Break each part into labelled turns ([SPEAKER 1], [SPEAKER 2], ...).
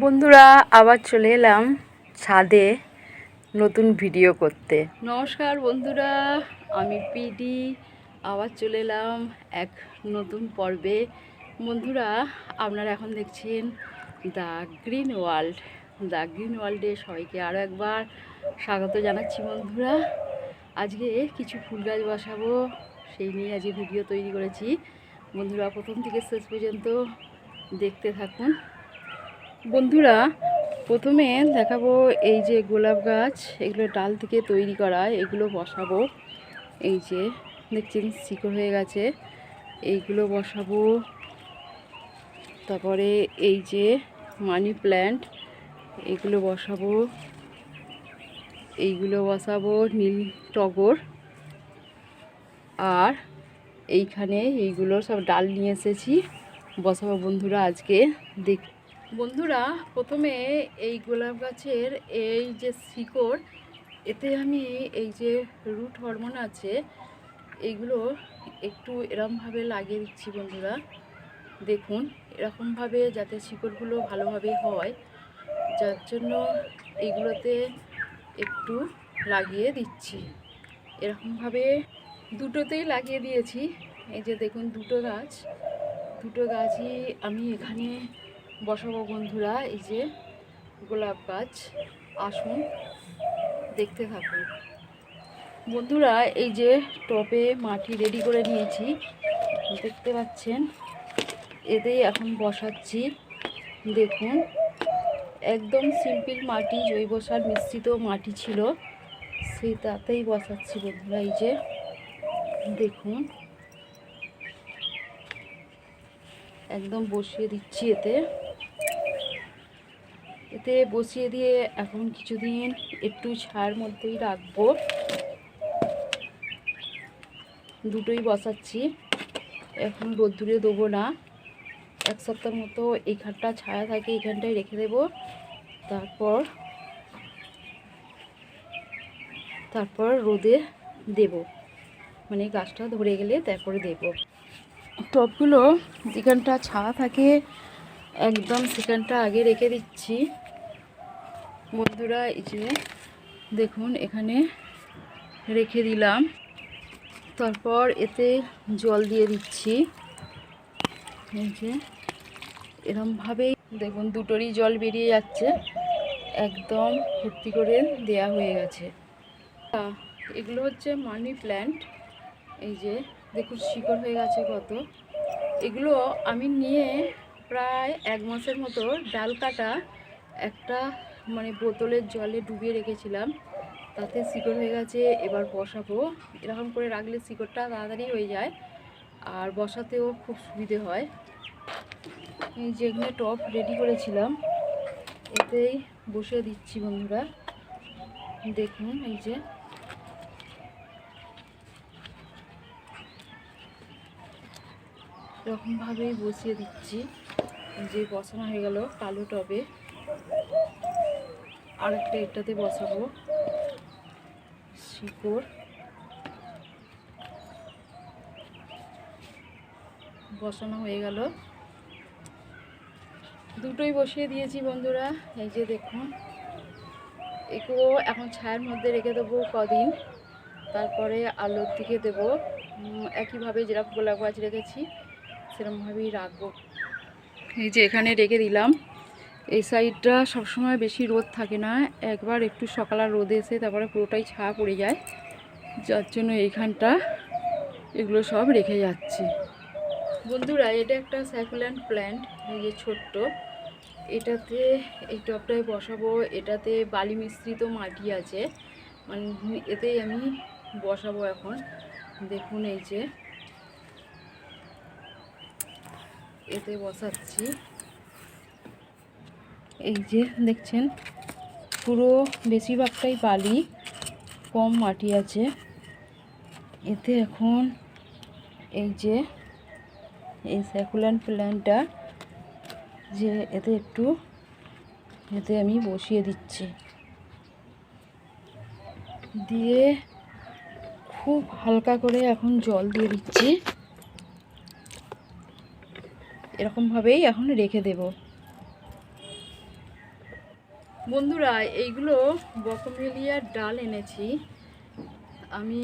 [SPEAKER 1] বন্ধুরা, আবার চলে এলাম ছাদে নতুন ভিডিও করতে। নমস্কার বন্ধুরা, আমি পিডি, আবার চলে এলাম এক নতুন পর্বে। বন্ধুরা, আপনারা এখন দেখছেন the green world. The green ওয়ার্ল্ডে সবাইকে আরও একবার স্বাগত জানাচ্ছি বন্ধুরা। আজকে কিছু ফুল গাছ বসাবো, সেই নিয়ে আজকে ভিডিও তৈরি করেছি। বন্ধুরা, প্রথম থেকে শেষ পর্যন্ত দেখতে থাকুন। বন্ধুরা, প্রথমে দেখাবো এই যে গোলাপ গাছ, এগুলো ডাল থেকে তৈরি করা, এগুলো বসাবো। এই যে, দেখছেন, শিকড় হয়ে গেছে, এইগুলো বসাবো। তারপরে এই যে মানি প্ল্যান্ট, এগুলো বসাবো। এইগুলো বসাবো নীল টগর। আর এইখানে এইগুলো সব ডাল নিয়ে এসেছি। বসাবো বন্ধুরা আজকে, দেখ বন্ধুরা, প্রথমে এই গোলাপ গাছের এই যে শিকড়, এতে আমি এই যে রুট হরমোন আছে, এইগুলো একটু এরমভাবে লাগিয়ে দিচ্ছি বন্ধুরা। দেখুন, এরকমভাবে যাতে শিকড়গুলো ভালোভাবে হয়, যার জন্য এইগুলোতে একটু লাগিয়ে দিচ্ছি। এরকমভাবে দুটোতেই লাগিয়ে দিয়েছি। এই যে দেখুন, দুটো গাছ। দুটো গাছই আমি এখানে বসাবো বন্ধুরা, এই যে গোলাপ গাছ, আসুন দেখতে থাকুন। বন্ধুরা, এই যে টপে মাটি রেডি করে নিয়েছি, দেখতে পাচ্ছেন? এতেই এখন বসাচ্ছি, দেখুন। একদম সিম্পল মাটি, জৈব সার মিশ্রিত মাটি ছিল সেই তাতেই বসাচ্ছি বন্ধুরা, এই যে দেখুন। একদম বসিয়ে দিচ্ছি এতে। এতে বসিয়ে দিয়ে এখন কিছুদিন একটু ছায়ার মধ্যেই রাখব। দুটোই বসাচ্ছি। এখন রোদ্দুরে দেবো না। এক সপ্তাহ মতো এইখানটা ছায়া থাকে এইখানটায় রেখে দেবো। তারপর তারপর রোদে দেব। মানে গাছটা ধরে গেলে তারপরে দেব। টবগুলো যেখানটা ছায়া থাকে, একদম সেখানটা আগে রেখে দিচ্ছি। বন্ধুরা, এই যে দেখুন, এখানে রেখে দিলাম। তারপর এতে জল দিয়ে দিচ্ছি। এই যে এরমভাবেই দেখুন, দুটোরই জল বেরিয়ে যাচ্ছে। একদম ভর্তি করে দেয়া হয়ে গেছে। এগুলো হচ্ছে মানি প্ল্যান্ট। এই যে দেখুন, শিকড় হয়ে গেছে কত। এগুলো আমি নিয়ে প্রায় এক মাসের মতো ডাল কাটা একটা মানে বোতলের জলে ডুবিয়ে রেখেছিলাম। তাতে শিকড় হয়ে গেছে, এবার বসাবো। এরকম করে রাখলে শিকড়টা তাড়াতাড়ি হয়ে যায় আর বসাতেও খুব সুবিধে হয়। এই যেখানে টপ রেডি করেছিলাম, এতেই বসে দিচ্ছি বন্ধুরা। দেখুন এই যে। এরকমভাবেই বসিয়ে দিচ্ছি। যে বসানো হয়ে গেল কালো টবে। আরেকটা এটাতে বসাবো। শিকড়। বসানো হয়ে গেল। দুটোই বসিয়ে দিয়েছি বন্ধুরা, এই যে দেখুন। এগুলো এখন ছায়ার মধ্যে রেখে দেবো কদিন। তারপরে আলোর দিকে দেবো। একইভাবে যেরকম গোলাপ গাছ রেখেছি, সেরকমভাবেই রাখব। এই যে এখানে রেখে দিলাম। এই সাইডটা সবসময় বেশি রোদ থাকে না। একবার একটু সকালে রোদে এসে তারপরে পুরোটাই ছায়া পড়ে যায়। যার জন্য এইখানটা এগুলো সব রেখে যাচ্ছি। বন্ধুরা, এটা একটা সাইকুল্যান্ড প্ল্যান্ট, এই যে ছোট্ট। এটাতে এই টবটায় বসাবো। এটাতে বালি মিশ্রিত মাটি আছে। মানে এতেই আমি বসাবো এখন। দেখুন এই যে, এতে বসাচ্ছি। এই যে দেখছেন, পুরো বেশিরভাগটাই বালি, কম মাটি আছে। এতে এখন এই যে, এই স্যাকুলান প্ল্যান্টটা যে এতে একটু, এতে আমি বসিয়ে দিচ্ছি। দিয়ে খুব হালকা করে এখন জল দিয়ে দিচ্ছি। এরকমভাবেই এখন রেখে দেব। বন্ধুরা, এইগুলো বকমেলিয়ার ডাল এনেছি। আমি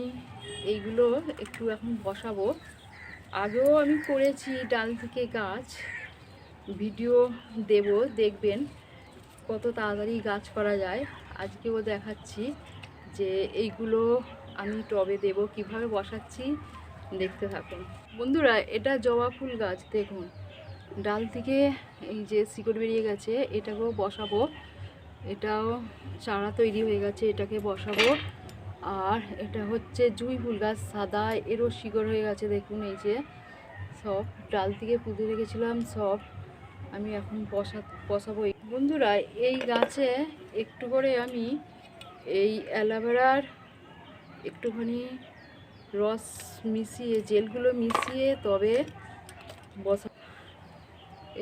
[SPEAKER 1] এইগুলো একটু এখন বসাবো। আগেও আমি করেছি ডাল থেকে গাছ। ভিডিও দেব, দেখবেন কত তাড়াতাড়ি গাছ করা যায়। আজকেও দেখাচ্ছি যে এইগুলো আমি টবে দেব, কীভাবে বসাচ্ছি, দেখতে থাকুন। বন্ধুরা, এটা জবা ফুল গাছ, দেখুন। ডাল থেকে এই যে শিকড় বেরিয়ে গেছে, এটাকেও বসাবো। এটাও চারা তৈরি হয়ে গেছে, এটাকে বসাবো। আর এটা হচ্ছে জুই ফুল গাছ, সাদা এরও শিকড় হয়ে গেছে, দেখুন এই যে। সব ডাল থেকে পুঁতে রেখেছিলাম, সব আমি এখন বসা, বসাবো। বন্ধুরা, এই গাছে একটু করে আমি এই অ্যালোভেরার একটুখানি রস মিশিয়ে, জেলগুলো মিশিয়ে তবে বসা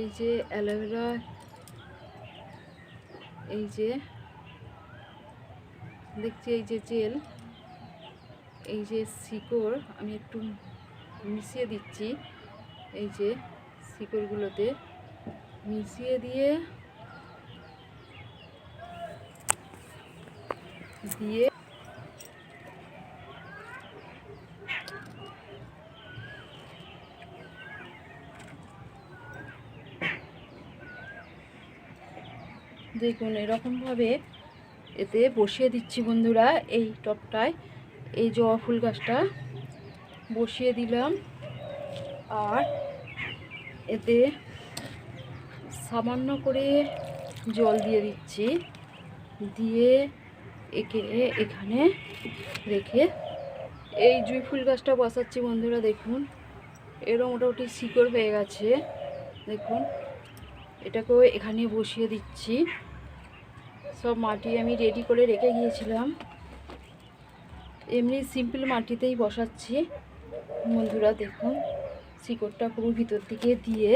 [SPEAKER 1] এই যে অ্যালোভেরা এই যে, দেখছি এই যে জেল, এই যে শিকড়, আমি একটু মিশিয়ে দিচ্ছি, এই যে শিকড়গুলোতে মিশিয়ে দিয়ে দিয়ে দেখুন, এরকমভাবে এতে বসিয়ে দিচ্ছি বন্ধুরা এই টপটায়। এই জবা ফুল গাছটা বসিয়ে দিলাম। আর এতে সামান্য করে জল দিয়ে দিচ্ছি। দিয়ে একে এখানে রেখে এই জুই ফুল গাছটা বসাচ্ছি বন্ধুরা, দেখুন। এরও মোটামুটি শিকড় হয়ে গেছে। দেখুন, এটাকেও এখানে বসিয়ে দিচ্ছি। সব মাটি আমি রেডি করে রেখে গিয়েছিলাম। এমনি সিম্পল মাটিতেই বসাচ্ছি। বন্ধুরা, দেখুন, শিকড়টা পুরো ভিতর দিকে দিয়ে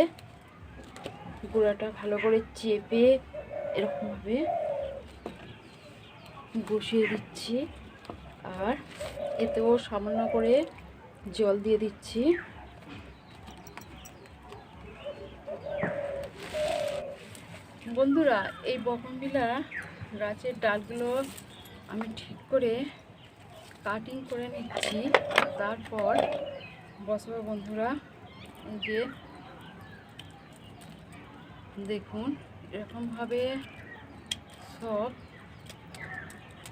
[SPEAKER 1] গোড়াটা ভালো করে চেপে এরকমভাবে বসিয়ে দিচ্ছি। আর এতেও সামান্য করে জল দিয়ে দিচ্ছি। বন্ধুরা, এই বকমবিলা গাছের ডালগুলো আমি ঠিক করে কাটিং করে নিচ্ছি। তারপর বসবো বন্ধুরা যে দেখুন, এরকমভাবে সব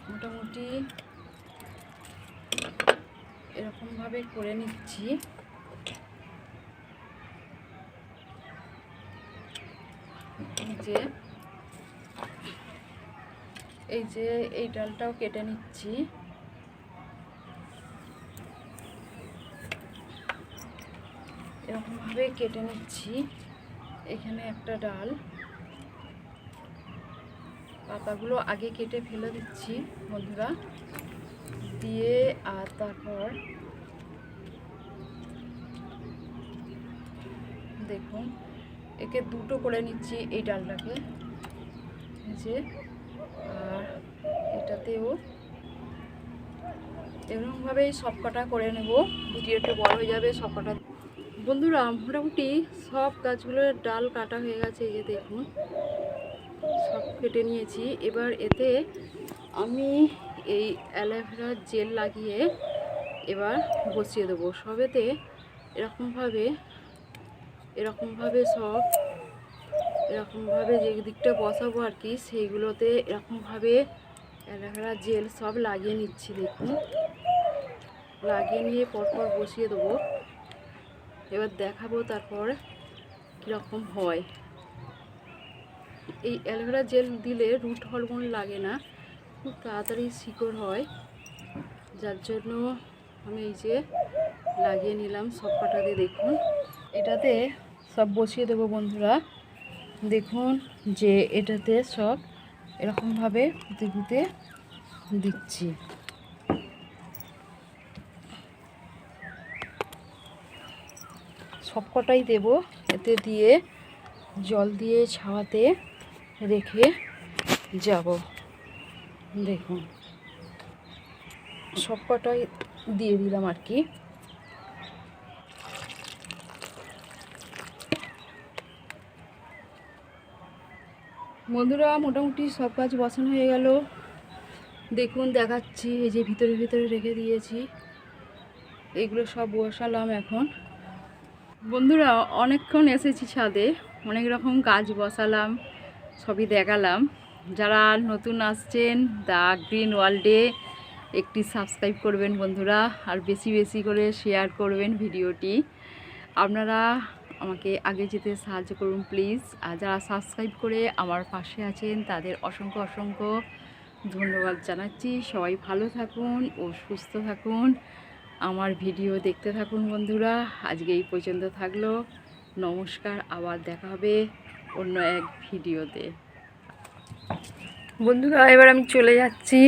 [SPEAKER 1] মোটামুটি এরকমভাবে করে নিচ্ছি। যে এই যে এই ডালটাও কেটে নিচ্ছি। এরকমভাবে কেটে নিচ্ছি। এখানে একটা ডাল। পাতাগুলো আগে কেটে ফেলে দিচ্ছি, বন্ধুরা। দিয়ে, আর তারপর দেখুন, একে দুটো করে নিচ্ছি এই ডালটাকে। যে এটাতেও এরকমভাবেই সব কটা করে নেব। ভিডিওটা বড় হয়ে যাবে সব কটা বন্ধুরা, মোটামুটি সব গাছগুলোর ডাল কাটা হয়ে গেছে, এই যে দেখুন। সব কেটে নিয়েছি। এবার এতে আমি এই অ্যালোভেরার জেল লাগিয়ে এবার বসিয়ে দেবো। সবেতে এরকমভাবে এরকমভাবে সব, এরকমভাবে যে দিকটা বসাবো আর কি, সেইগুলোতে এরকমভাবে অ্যালোভেরা জেল সব লাগিয়ে নিচ্ছি, দেখুন। লাগিয়ে নিয়ে পরপর বসিয়ে দেবো। এবার দেখাবো তারপর কীরকম হয়। এই অ্যালোভেরা জেল দিলে রুট হরমোন লাগে না, খুব তাড়াতাড়ি শিকড় হয়। যার জন্য আমি এই যে লাগিয়ে নিলাম সব কটাতে দেখুন। এটাতে সব বসিয়ে দেবো বন্ধুরা। দেখুন যে এটাতে সব এরকমভাবে পুঁতে পুঁতে দিচ্ছি সবকটাই দেব এতে দিয়ে জল দিয়ে ছাওয়াতে রেখে যাব। দেখুন, সবকটাই দিয়ে দিলাম আর কি। বন্ধুরা, মোটামুটি সব কাজ বসানো হয়ে গেল। দেখুন, দেখাচ্ছি এই যে ভিতরে ভিতরে রেখে দিয়েছি। এগুলো সব বসালাম এখন। বন্ধুরা, অনেকক্ষণ এসেছি ছাদে। অনেক রকম গাছ বসালাম, সবই দেখালাম। যারা নতুন আসছেন, দ্য গ্রিন ওয়ার্ল্ডে একটি সাবস্ক্রাইব করবেন বন্ধুরা, আর বেশি বেশি করে শেয়ার করবেন ভিডিওটি। আপনারা আমাকে আগে যেতে সাহায্য করুন, প্লিজ। আর যারা সাবস্ক্রাইব করে আমার পাশে আছেন, তাদের অসংখ্য অসংখ্য ধন্যবাদ জানাচ্ছি। সবাই ভালো থাকুন ও সুস্থ থাকুন। আমার ভিডিও দেখতে থাকুন, বন্ধুরা। আজকে এই পর্যন্ত থাকল। নমস্কার, আবার দেখা হবে অন্য এক ভিডিওতে। বন্ধুরা, এবার আমি চলে যাচ্ছি।